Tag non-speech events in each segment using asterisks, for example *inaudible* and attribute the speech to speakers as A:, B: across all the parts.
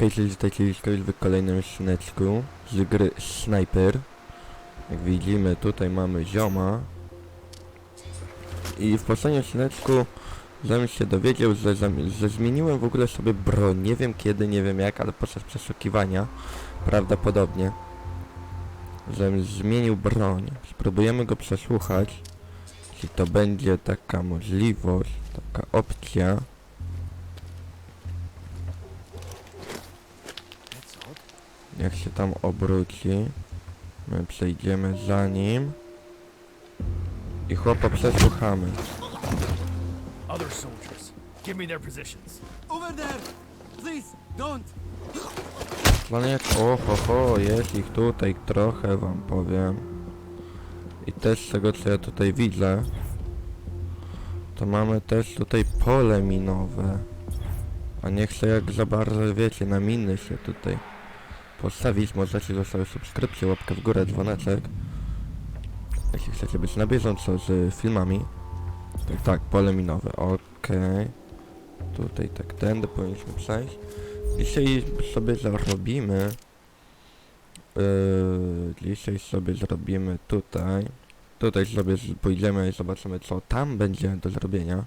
A: Hej, cześć, witajcie w kolejnym odcineczku z gry Sniper. Jak widzimy, tutaj mamy zioma. I w poprzednim odcineczku Zam się dowiedział, że, że zmieniłem w ogóle sobie broń. Nie wiem kiedy, nie wiem jak, ale podczas przeszukiwania prawdopodobnie żem zmienił broń. Spróbujemy go przesłuchać. Czy to będzie taka możliwość, taka opcja. Jak się tam obróci, my przejdziemy za nim i chłopa przesłuchamy.
B: Other soldiers, give me their positions.
C: Over there! Please, don't!
A: Planet, o ho, ho, jest ich tutaj trochę wam powiem. I też z tego co ja tutaj widzę, to mamy też tutaj pole minowe. A nie chcę jak za bardzo, wiecie, na miny się tutaj postawić. Możecie zostawić subskrypcję, łapkę w górę, dzwoneczek. Jeśli chcecie być na bieżąco z filmami. Tak, tak, pole minowe, okej. Tutaj tak tędy powinniśmy przejść. Dzisiaj sobie zarobimy. Yy, dzisiaj sobie zrobimy tutaj. Tutaj sobie pójdziemy i zobaczymy co tam będzie do zrobienia.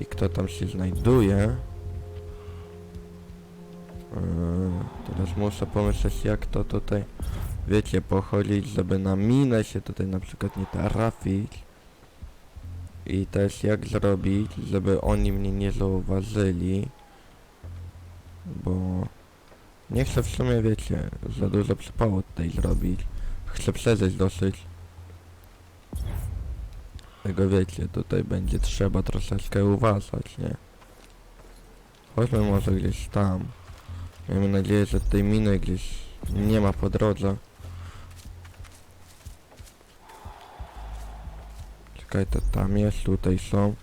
A: I kto tam się znajduje. Yy, teraz muszę pomyśleć jak to tutaj wiecie pochodzić, żeby na minę się tutaj na przykład nie trafić. I też jak zrobić, żeby oni mnie nie zauważyli. Bo nie chcę w sumie, wiecie, za dużo przypału tutaj zrobić. Chcę przeżyć dosyć. Tego wiecie, tutaj będzie trzeba troszeczkę uważać, nie? Chodźmy może gdzieś tam. Miejmy nadzieję, że tej miny gdzieś nie ma po drodze. Czekaj, to tam jest, tutaj są.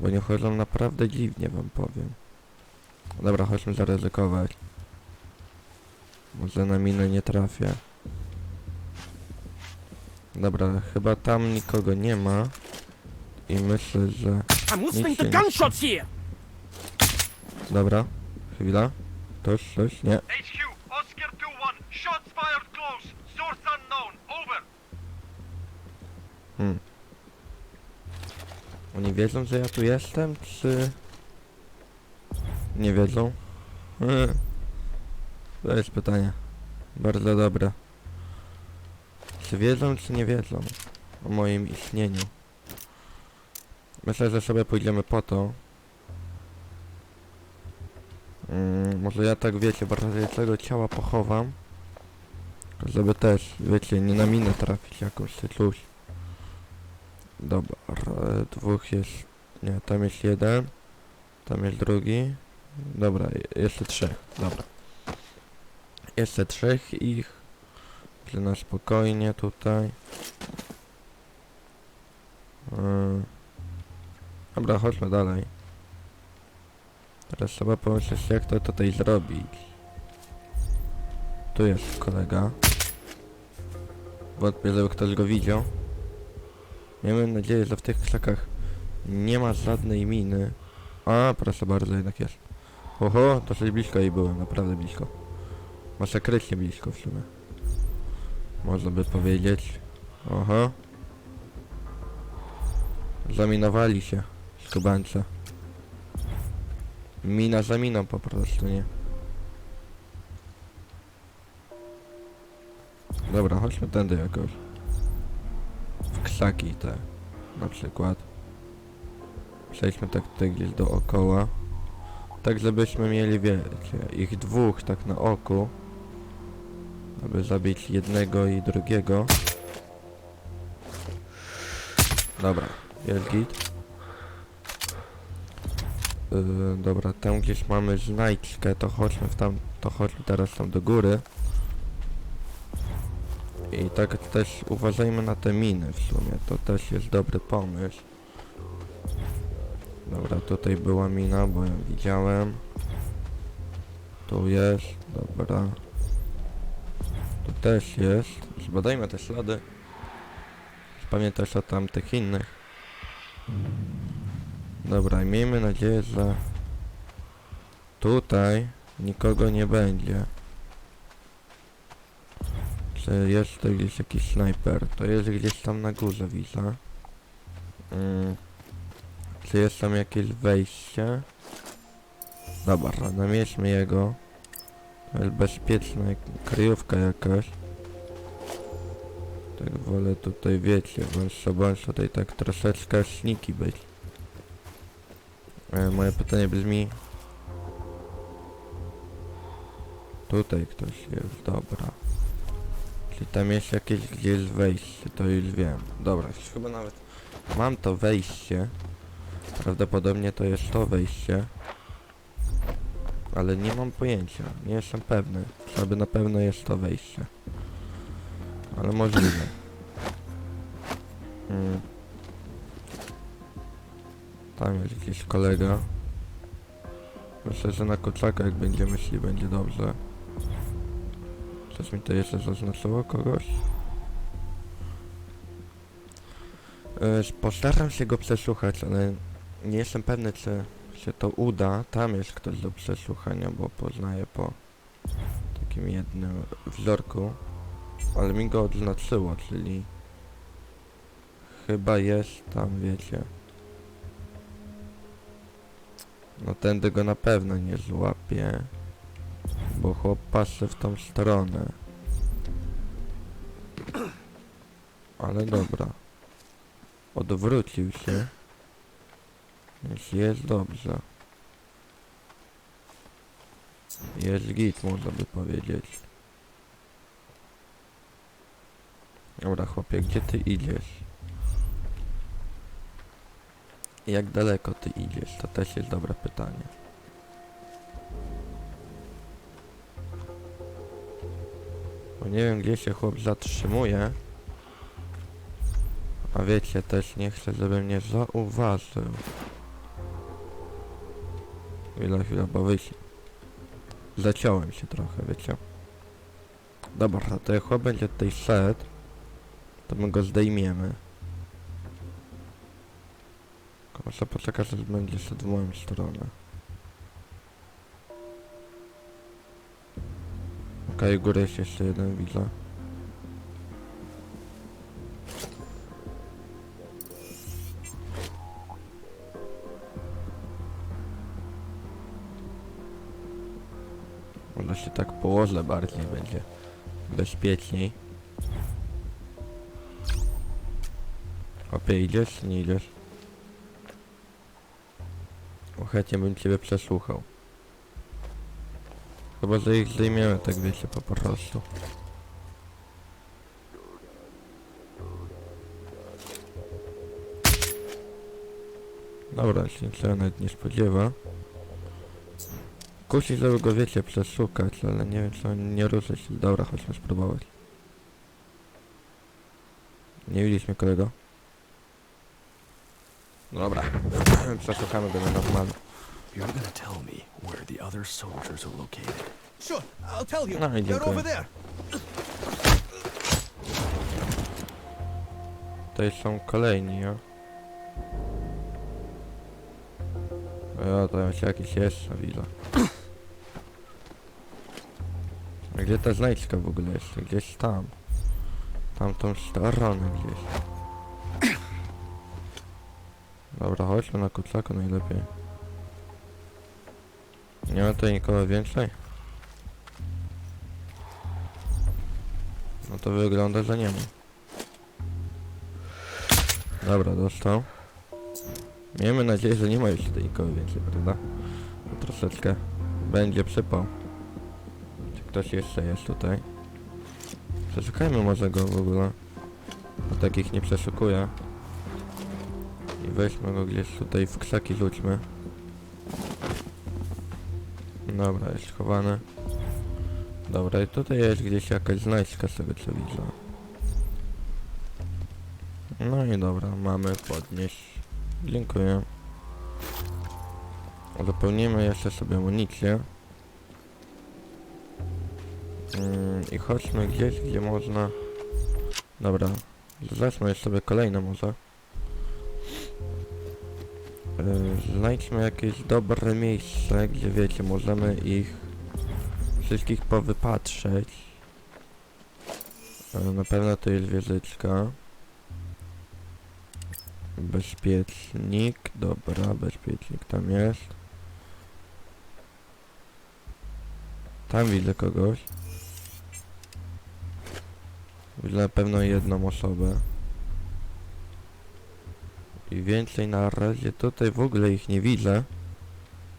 A: Bo nie chodzą naprawdę dziwnie, wam powiem. Dobra, chodźmy zaryzykować. Może na minę nie trafię. Dobra, chyba tam nikogo nie ma. I myślę, że...
B: I'm listening to gunshots here.
A: Dobra, chwila. Coś, coś, nie.
D: HQ, Oscar 2-1, shots fired close, source unknown, over.
A: Hmm. Oni wiedzą, że ja tu jestem, czy... Nie wiedzą? Hmm. To jest pytanie. Bardzo dobre. Czy wiedzą, czy nie wiedzą o moim istnieniu? Myślę, że sobie pójdziemy po to. Mm, może ja tak, wiecie, bardziej tego ciała pochowam. Żeby też, wiecie, nie na minę trafić jakoś, czy coś. Dobra, e, dwóch jest... Nie, tam jest jeden. Tam jest drugi. Dobra, je- jeszcze trzech, dobra. Jeszcze trzech ich. Że na spokojnie tutaj. Yy. Dobra, chodźmy dalej. Teraz trzeba pomyśleć jak to tutaj zrobić. Tu jest kolega. Wątpię, żeby ktoś go widział. Miejmy nadzieję, że w tych krzakach nie ma żadnej miny. A, proszę bardzo, jednak jest. Oho, dosyć blisko jej byłem, naprawdę blisko. Może krycznie blisko w sumie. Można by powiedzieć. Oho. Zaminowali się skubańce. Mina za miną po prostu, nie? Dobra, chodźmy tędy jakoś. W krzaki te, na przykład. Przejdźmy tak tutaj gdzieś dookoła. Tak żebyśmy mieli, wiecie, ich dwóch tak na oku. Aby zabić jednego i drugiego. Dobra, jest git. Yy, dobra, tam gdzieś mamy znajdźkę, to chodźmy w tam, to chodźmy teraz tam do góry. I tak też uważajmy na te miny w sumie, to też jest dobry pomysł. Dobra, tutaj była mina, bo ją widziałem. Tu jest, dobra. Tu też jest. Zbadajmy te ślady. Pamiętasz o tamtych innych. Dobra, miejmy nadzieję, że tutaj Nikogo nie będzie. Czy jest to gdzieś jakiś snajper? To jest gdzieś tam na górze, widzę. Mm. Czy jest tam jakieś wejście? Dobra, namierzmy jego. To jest bezpieczna kryjówka jakaś. Tak wolę tutaj, wiecie, bądź bądź tutaj tak troszeczkę sniki być. E, moje pytanie brzmi... Tutaj ktoś jest, dobra. Czyli tam jest jakieś gdzieś wejście, to już wiem. Dobra, chyba nawet mam to wejście. Prawdopodobnie to jest to wejście. Ale nie mam pojęcia, nie jestem pewny. Aby na pewno jest to wejście. Ale możliwe. Mm. Tam jest jakiś kolega. Myślę, że na koczaka jak będziemy szli będzie dobrze. Coś mi to jeszcze zaznaczyło kogoś? Postaram się go przesłuchać, ale nie jestem pewny, czy się to uda. Tam jest ktoś do przesłuchania, bo poznaję po takim jednym wzorku. Ale mi go odznaczyło, czyli chyba jest tam, wiecie. No tędy go na pewno nie złapie, bo chłop patrzy w tą stronę. Ale dobra. Odwrócił się. Więc jest dobrze. Jest git, można by powiedzieć. Dobra, chłopie, gdzie ty idziesz? Jak daleko ty idziesz? To też jest dobre pytanie. Bo nie wiem, gdzie się chłop zatrzymuje. A wiecie, też nie chcę, żeby mnie zauważył. Chwila, chwila, bo wyjść. Zaciąłem się trochę, wiecie. Dobra, to jak chłop będzie tutaj szedł, to my go zdejmiemy. Muszę poczekać, aż będzie w moją stronę. Okej, góry jest jeszcze jeden, widzę. Może się tak położę bardziej, będzie bezpieczniej. Opie, idziesz czy nie idziesz? Chętnie bym ciebie przesłuchał. Chyba, że ich zdejmiemy, tak wiecie, po prostu. Dobra, się niczego nawet nie spodziewa. Kusi, żeby go, wiecie, przeszukać, ale nie wiem, czy nie ruszy się. Dobra, chodźmy spróbować. Nie widzieliśmy kolego. Dobra. *clears throat* Przeszukamy go na normalnie.
B: You're gonna tell me where the other soldiers are located.
C: Sure, I'll tell you.
A: No,
C: They're
A: dziękuję.
C: over there.
A: Tutaj są kolejni, ja. O, to jest jakiś jeszcze, widzę. A Gdzie ta znajdźka w ogóle jest? Gdzieś tam. Tamtą stronę gdzieś. Dobra, chodźmy na kucaka najlepiej. Nie ma tutaj nikogo więcej? No to wygląda, że nie ma. Dobra, dostał. Miejmy nadzieję, że nie ma już tutaj nikogo więcej, prawda? No troszeczkę będzie przypał. Czy ktoś jeszcze jest tutaj? Przeszukajmy może go w ogóle. Bo takich nie przeszukuję. Weźmy go gdzieś tutaj w krzaki rzućmy. Dobra, jest schowany. Dobra, i tutaj jest gdzieś jakaś znajdźka tego co widzę. No i dobra, mamy podnieść. Dziękuję. Zapełnimy jeszcze sobie amunicję. Mm, I chodźmy gdzieś, gdzie można... Dobra, jeszcze sobie kolejne może. Yy, Znajdźmy jakieś dobre miejsce, gdzie wiecie, możemy ich wszystkich powypatrzeć. E, Na pewno to jest wieżyczka. Bezpiecznik, dobra, bezpiecznik tam jest. Tam widzę kogoś. Widzę na pewno jedną osobę. I więcej na razie tutaj w ogóle ich nie widzę.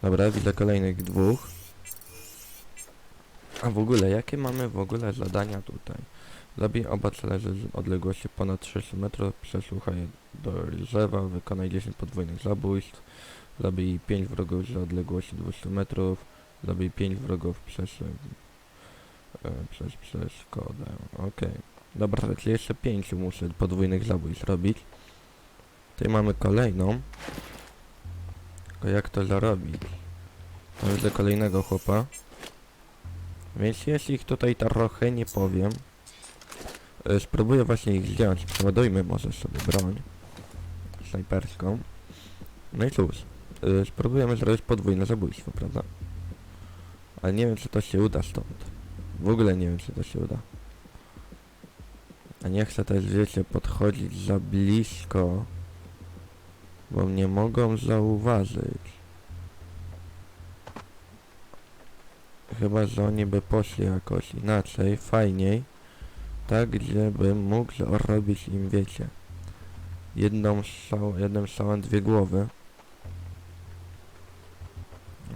A: Dobra, widzę kolejnych dwóch. A w ogóle, jakie mamy w ogóle zadania tutaj? Zabij oba cele z odległości ponad 300 metrów, przesłuchaj do drzewa, wykonaj 10 podwójnych zabójstw, zabij 5 wrogów z odległości 200 metrów, zabij 5 wrogów przez, e, przez, przez kodę. Okej. Dobra, czyli jeszcze 5 muszę podwójnych zabójstw robić. Tutaj mamy kolejną. Tylko jak to zarobić? To widzę kolejnego chłopa. Więc jeśli ich tutaj trochę nie powiem, e, spróbuję właśnie ich zdjąć. Przeładujmy może sobie broń snajperską. No i cóż, e, spróbujemy zrobić podwójne zabójstwo, prawda? Ale nie wiem, czy to się uda stąd. W ogóle nie wiem, czy to się uda. A nie chcę też, wiecie, podchodzić za blisko, bo mnie mogą zauważyć. Chyba, że oni by poszli jakoś inaczej, fajniej. Tak, gdzie bym mógł robić im, wiecie, jedną strzał, jednym strzałem dwie głowy.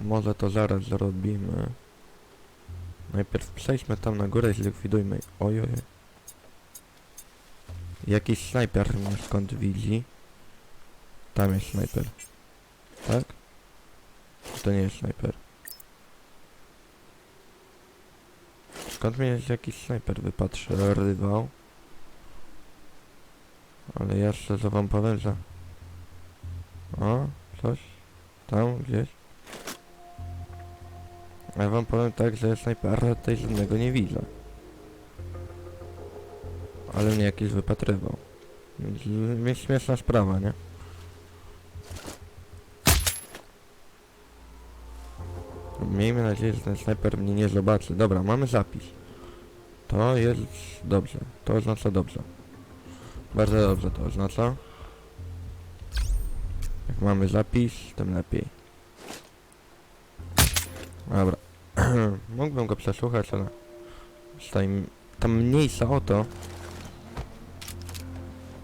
A: Może to zaraz zrobimy. Najpierw przejdźmy tam na górę zlikwidujmy. Ojoj. Jakiś snajper mnie skąd widzi. Tam jest snajper. Tak? To nie jest snajper? Skąd mnie jakiś snajper wypatrywał? Ale ja szczerze wam powiem, że... O, coś? Tam, gdzieś? Ja wam powiem tak, że snajpera tutaj żadnego nie widzę. Ale mnie jakiś wypatrywał. Więc śmieszna sprawa, nie? Miejmy nadzieję, że ten snajper mnie nie zobaczy. Dobra, mamy zapis. To jest dobrze. To oznacza dobrze. Bardzo dobrze to oznacza. Jak mamy zapis, tym lepiej. Dobra. *clears throat* Mógłbym go przesłuchać, ale... Tutaj tam mniejsza o to.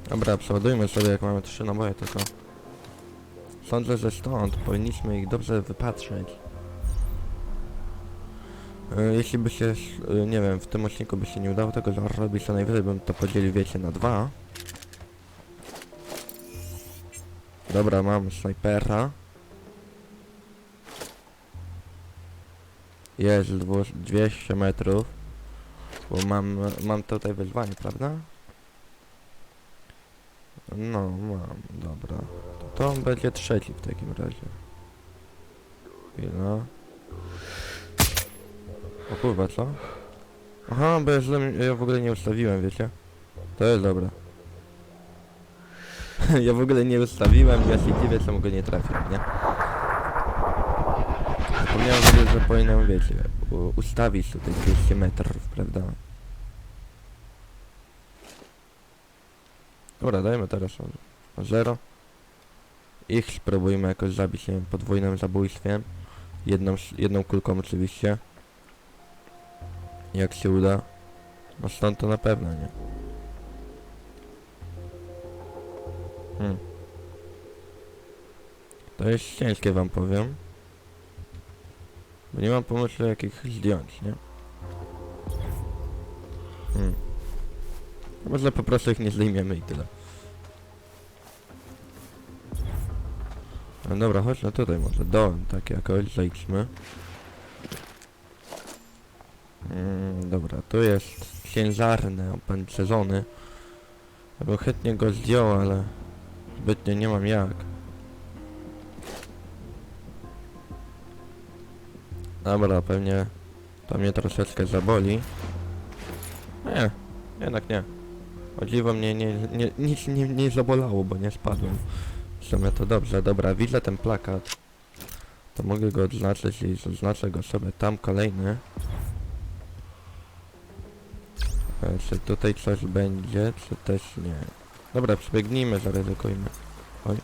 A: Dobra, przeładujmy sobie, jak mamy trzy naboje tylko. Sądzę, że stąd powinniśmy ich dobrze wypatrzeć. E, Jeśli by się, e, nie wiem, w tym odcinku by się nie udało tego zrobić, to najwyżej bym to podzielił, wiecie, na dwa. Dobra, mam snajpera. Jest dwu- 200 metrów. Bo mam, mam tutaj wyzwanie, prawda? No, mam, dobra. To, to będzie trzeci w takim razie. Chwila. O kurwa, co? Aha, bo ja, źle, ja w ogóle nie ustawiłem, wiecie? To jest dobre. *laughs* ja w ogóle nie ustawiłem, ja się dziwię, czemu go nie trafiłem, nie? Zapomniałem w że powinienem, wiecie, ustawić tutaj 200 metrów, prawda? Dobra, dajmy teraz o, o 0. Ich spróbujmy jakoś zabić, nie wiem, podwójnym zabójstwem. Jedną, jedną kulką oczywiście. Jak się uda. No stąd to na pewno, nie? Hmm. To jest ciężkie wam powiem. Bo nie mam pomysłu jak ich zdjąć, nie? Hmm. Może po prostu ich nie zdejmiemy i tyle. No dobra, chodź no tutaj może dołem tak jakoś zejdźmy. Mm, dobra, tu jest ciężarny opancerzony. Ja bym chętnie go zdjął, ale zbytnio nie mam jak. Dobra, pewnie to mnie troszeczkę zaboli. Nie, jednak nie. O dziwo mnie nie, nie, nic nie, nie zabolało, bo nie spadłem. W sumie to dobrze, dobra, widzę ten plakat. To mogę go odznaczyć i zaznaczę go sobie tam kolejny. E, Czy tutaj coś będzie, czy też nie? Dobra, przebiegnijmy, zaryzykujmy. Oj.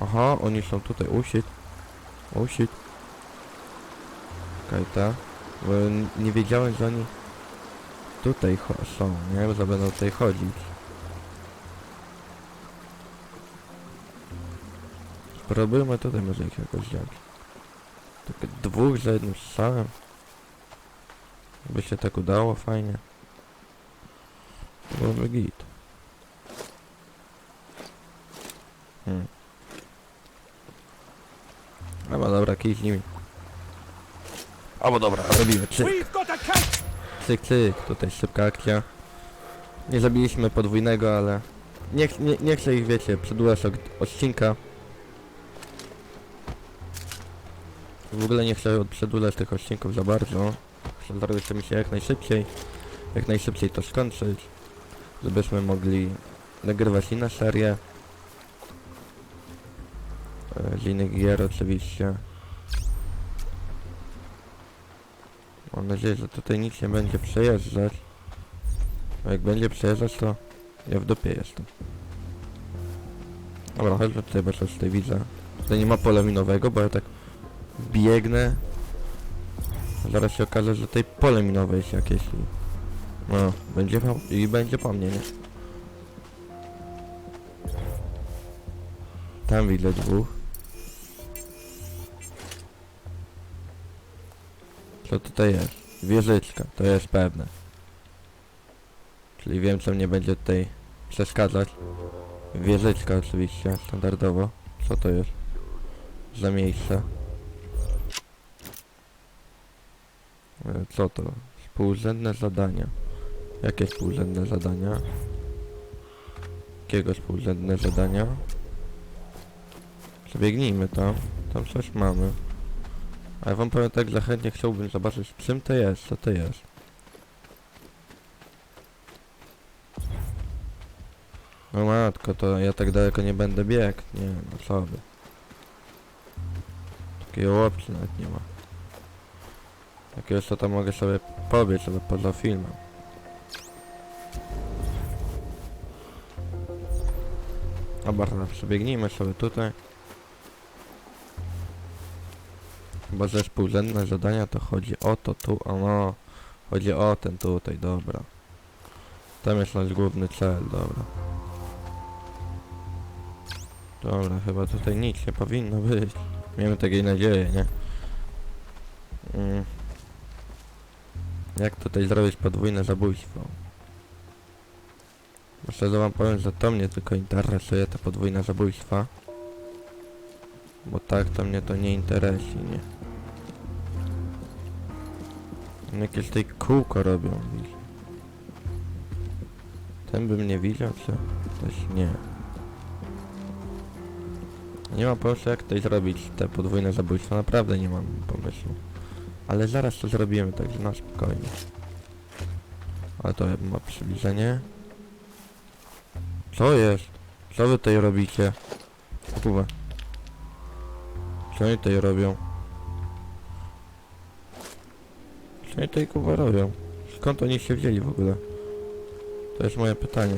A: Aha, oni są tutaj. Usit. Usit. Okej, ta. Bo nie wiedziałem, że oni tutaj są, nie? Że będą tutaj chodzić. Spróbujmy tutaj może ich jakoś wziąć. Tylko dwóch za jednym strzałem. By się tak udało, fajnie. To byłoby git. Hmm. No bo dobra, kij z nimi. Albo dobra, robimy cyk. Cyk, cyk, tutaj szybka akcja. Nie zabiliśmy podwójnego, ale nie, nie, nie chcę ich, wiecie, przedłużać od odcinka. W ogóle nie chcę przedłużać tych odcinków za bardzo. Chcę zrobić to mi się jak najszybciej. Jak najszybciej to skończyć. Żebyśmy mogli nagrywać inne serie. E, Z innych gier oczywiście. Mam nadzieję, że tutaj nic nie będzie przejeżdżać. A jak będzie przejeżdżać, to ja w dupie jestem. Dobra, chodźmy tutaj, bo coś tutaj widzę. Tutaj nie ma pola minowego, bo ja tak biegnę. Zaraz się okaże, że tutaj pole minowe jest jakieś. No, będzie po, i będzie po mnie, nie? Tam widzę dwóch. Co tutaj jest? Wieżyczka, to jest pewne. Czyli wiem, co mnie będzie tutaj przeszkadzać. Wieżyczka oczywiście, standardowo. Co to jest? Za miejsce. E, Co to? Współrzędne zadania. Jakie współrzędne zadania? Jakiego współrzędne zadania? Przebiegnijmy tam. Tam coś mamy. A ja wam powiem tak, że chętnie chciałbym zobaczyć czym to jest, co to jest. No matko, to ja tak daleko nie będę biegł. Nie, no co by. Takiego nawet nie ma. Jakiegoś co tam mogę sobie pobiec sobie poza filmem. Dobra, przebiegnijmy sobie tutaj. Chyba ze współrzędne zadania to chodzi o to tu, o no. Chodzi o ten tutaj, dobra. Tam jest nasz główny cel, dobra. Dobra, chyba tutaj nic nie powinno być. Miejmy takiej nadzieję, nie? Mm. Jak tutaj zrobić podwójne zabójstwo? Szczerze wam powiem, że to mnie tylko interesuje, te podwójne zabójstwa. Bo tak to mnie to nie interesuje, nie. Jakieś tutaj kółko robią, widzisz. Ten by mnie widział, czy też nie. Nie mam pomysłu jak tutaj zrobić te podwójne zabójstwo, naprawdę nie mam pomysłu. Ale zaraz to zrobimy, także na spokojnie. Ale to ma przybliżenie. Co jest? Co wy tutaj robicie? Kurwa. Co oni tutaj robią? Co oni tutaj kurwa robią? Skąd oni się wzięli w ogóle? To jest moje pytanie.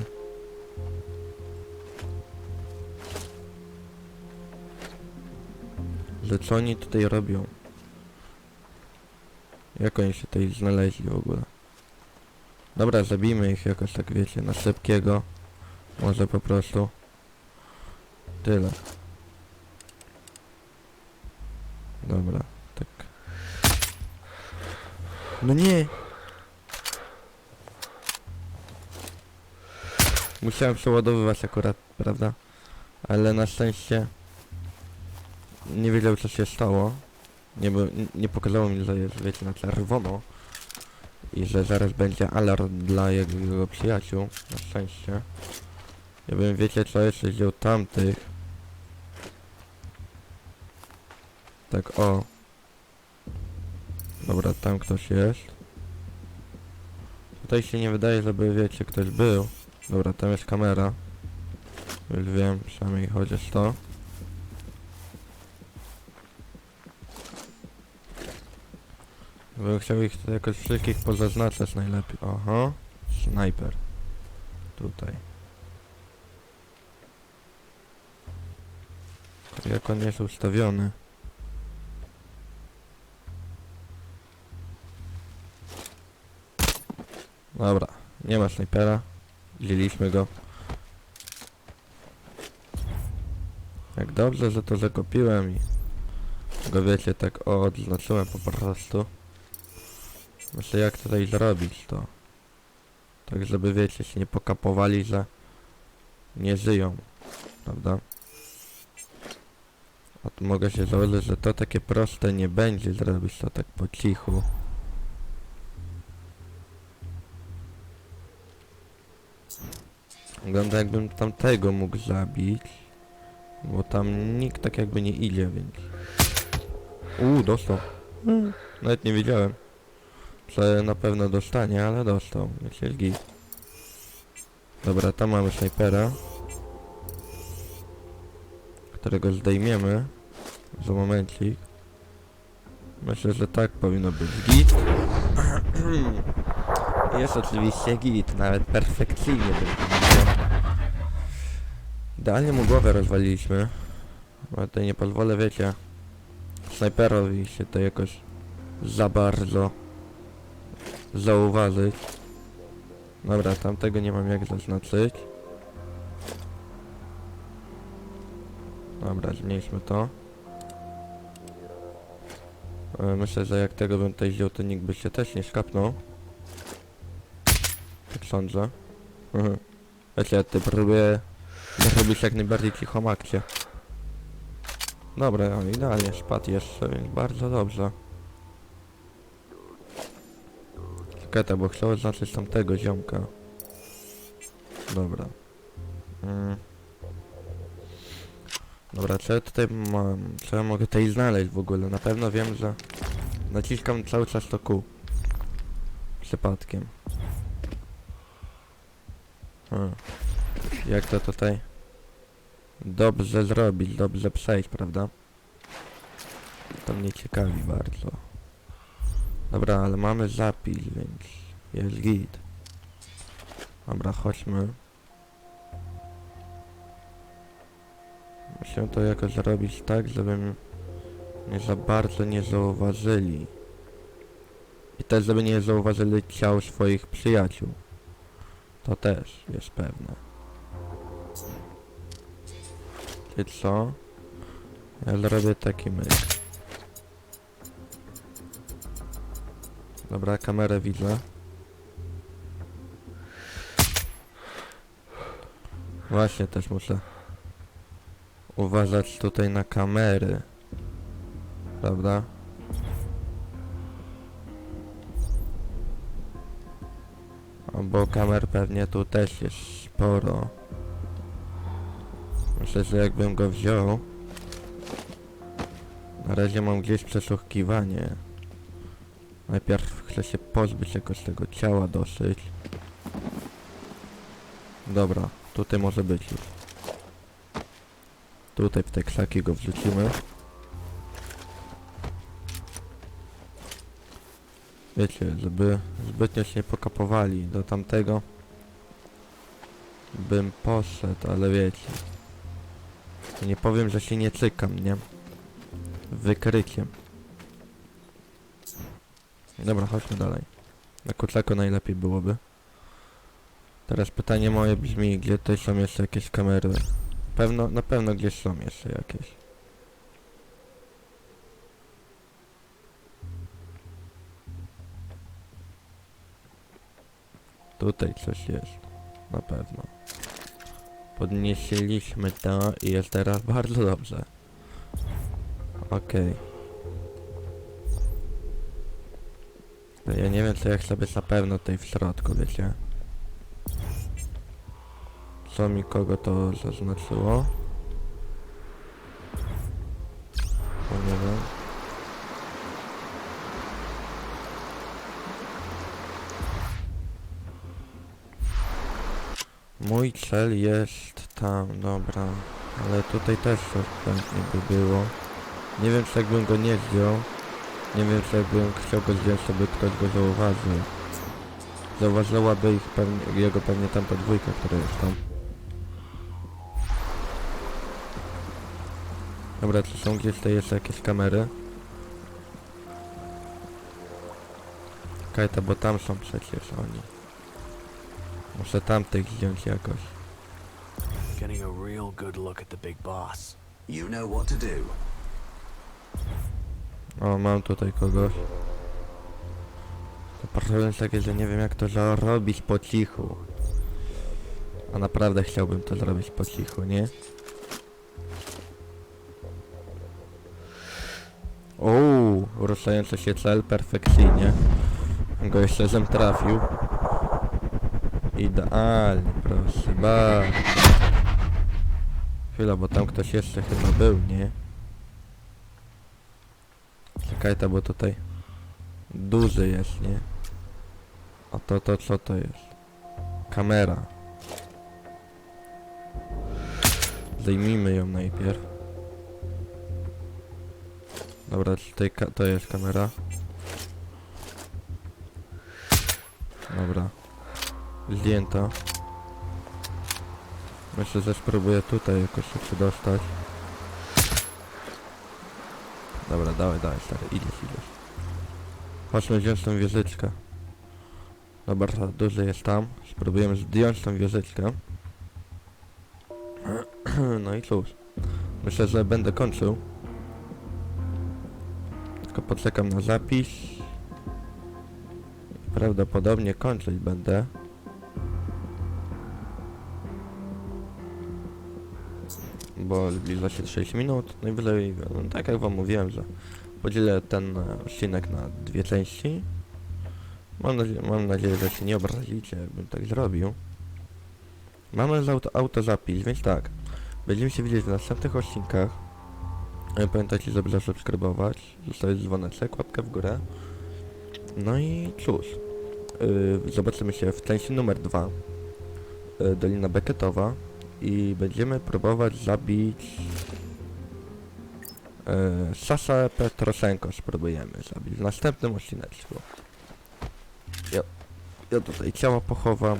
A: Że co oni tutaj robią? Jak oni się tutaj znaleźli w ogóle? Dobra, zabijmy ich jakoś tak wiecie, na szybkiego. Może po prostu. Tyle. Dobra, tak. No nie! Musiałem przeładowywać akurat, prawda? Ale na szczęście nie wiedział co się stało. Nie, nie pokazało mi, że jest wiecie na czerwono. I że zaraz będzie alarm dla jego przyjaciół. Na szczęście. Ja bym wiecie co jeszcze wziął tamtych. Tak o. Dobra, tam ktoś jest. Tutaj się nie wydaje, żeby wiecie ktoś był. Dobra, tam jest kamera. Już wiem, przynajmniej chociaż to. Bym chciał ich jakoś wszystkich pozaznaczać najlepiej. Aha. snajper. Tutaj. Jak on jest ustawiony? Dobra, nie ma snajpera. Wzięliśmy go. Jak dobrze, że to zakopiłem i go wiecie, tak odznaczyłem po prostu. Myślę jak tutaj zrobić to. Tak żeby wiecie, się nie pokapowali, że nie żyją. Prawda? Mogę się założyć, że to takie proste nie będzie zrobić to tak po cichu. Wygląda jakbym tamtego mógł zabić. Bo tam nikt tak jakby nie idzie, więc... Uuu, dostał. Nawet nie wiedziałem. Że na pewno dostanie, ale dostał. Jest git. Dobra, tam mamy snajpera. Którego zdejmiemy. Za momencik. Myślę, że tak powinno być. Git. *clears throat* Jest oczywiście git, nawet perfekcyjnie. Idealnie mu głowę rozwaliliśmy. Ale tutaj nie pozwolę, wiecie, snajperowi się to jakoś za bardzo zauważyć. Dobra, tamtego nie mam jak zaznaczyć. Dobra, zmniejszmy to. E, Myślę, że jak tego bym tutaj wziął, to nikt by się też nie skapnął. Tak sądzę. Mhm. Wiecie, ja tutaj próbuję zrobić jak najbardziej cichą akcję. Dobra, on idealnie spadł jeszcze, więc bardzo dobrze. Czekaj, bo chciałem zaznaczyć tamtego ziomka. Dobra. Mm. Dobra, co ja tutaj mam? Co ja mogę tutaj znaleźć w ogóle? Na pewno wiem, że naciskam cały czas to kół. Przypadkiem. Hmm. Jak to tutaj dobrze zrobić, dobrze przejść, prawda? To mnie ciekawi bardzo. Dobra, ale mamy zapis, więc jest git. Dobra, chodźmy. Musimy to jakoś zrobić tak, żeby nie za bardzo nie zauważyli. I też, żeby nie zauważyli ciał swoich przyjaciół. To też jest pewne. Ty co? Ja zrobię taki myk. Dobra, kamerę widzę. Właśnie też muszę uważać tutaj na kamery. Prawda? O, Bo kamer pewnie tu też jest sporo. Myślę, że jakbym go wziął... Na razie mam gdzieś przesłuchiwanie. Najpierw chcę się pozbyć jakoś tego ciała dosyć. Dobra, tutaj może być już. Tutaj w te krzaki go wrzucimy. Wiecie, żeby zbytnio się nie pokapowali do tamtego bym poszedł, ale wiecie. Nie powiem, że się nie cykam, nie? Wykryciem. Dobra, chodźmy dalej. Na kurczaku najlepiej byłoby. Teraz pytanie moje brzmi, gdzie tutaj są jeszcze jakieś kamery? Pewno, na pewno gdzieś są jeszcze jakieś. Tutaj coś jest. Na pewno. Podnieśliśmy to i jest teraz *laughs* bardzo dobrze. Okej. To Ja nie wiem, co jak sobie na pewno tutaj w środku, wiecie. Co mi kogo to zaznaczyło? Bo nie wiem. Mój cel jest tam, dobra. Ale tutaj też coś pewnie by było. Nie wiem, czy jakbym go nie zdjął. Nie wiem, czy jakbym chciał go zdjąć, to by ktoś go zauważył. Zauważyłaby ich pewnie, jego pewnie tam podwójka, która jest tam. Dobra, czy są gdzieś tutaj jeszcze jakieś kamery? Kajta, bo tam są przecież oni. Muszę tamtych zdjąć jakoś.
B: Getting a real good look at the big boss.
C: You know what to do.
A: O, mam tutaj kogoś. To problem jest taki, że nie wiem jak to zrobić po cichu. A naprawdę chciałbym to zrobić po cichu, nie? Ruszający się cel perfekcyjnie. Go jeszcze żem trafił. Idealnie, proszę bardzo. Chwila, bo tam ktoś jeszcze chyba był, nie? Czekaj to, bo tutaj duży jest, nie? A to, to co to jest? Kamera. Zdejmijmy ją najpierw. Dobra, tutaj to jest kamera. Dobra. Zdjęta. Myślę, że spróbuję tutaj jakoś się przedostać. Dobra, dawaj, dawaj, stary, idziesz, idziesz. Chodźmy wziąć tą wieżyczkę. Dobra, duży jest tam. Spróbujemy zdjąć tą wieżyczkę. *clears throat* No i cóż. Myślę, że będę kończył. Poczekam na zapis. Prawdopodobnie kończyć będę. Bo zbliża się 6 minut. Najwyżej, no, tak jak wam mówiłem, że podzielę ten e, odcinek na dwie części. Mam, nadzie mam nadzieję, że się nie obrazicie, jakbym tak zrobił. Mamy z auto autozapis, więc tak. Będziemy się widzieć w następnych odcinkach. E, Pamiętajcie, żeby zasubskrybować, zostawić dzwoneczek, łapkę w górę. No i cóż. Yy, zobaczymy się w części numer 2. Yy, Dolina Becketowa. I będziemy próbować zabić... Yy, Sasa Petroszenko spróbujemy zabić w następnym odcineczku. Ja, ja tutaj ciało pochowam.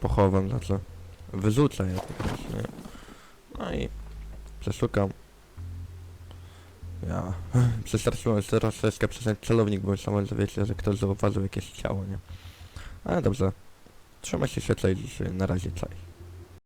A: Pochowam, znaczy wyrzucę je po prostu, nie? No i przeszukam. Ja *laughs* przestraszyłem się troszeczkę przez ten celownik, bo myślałem, że wiecie, że ktoś zauważył jakieś ciało, nie? Ale dobrze. Trzymaj się świetlej dzisiaj, na razie, cześć.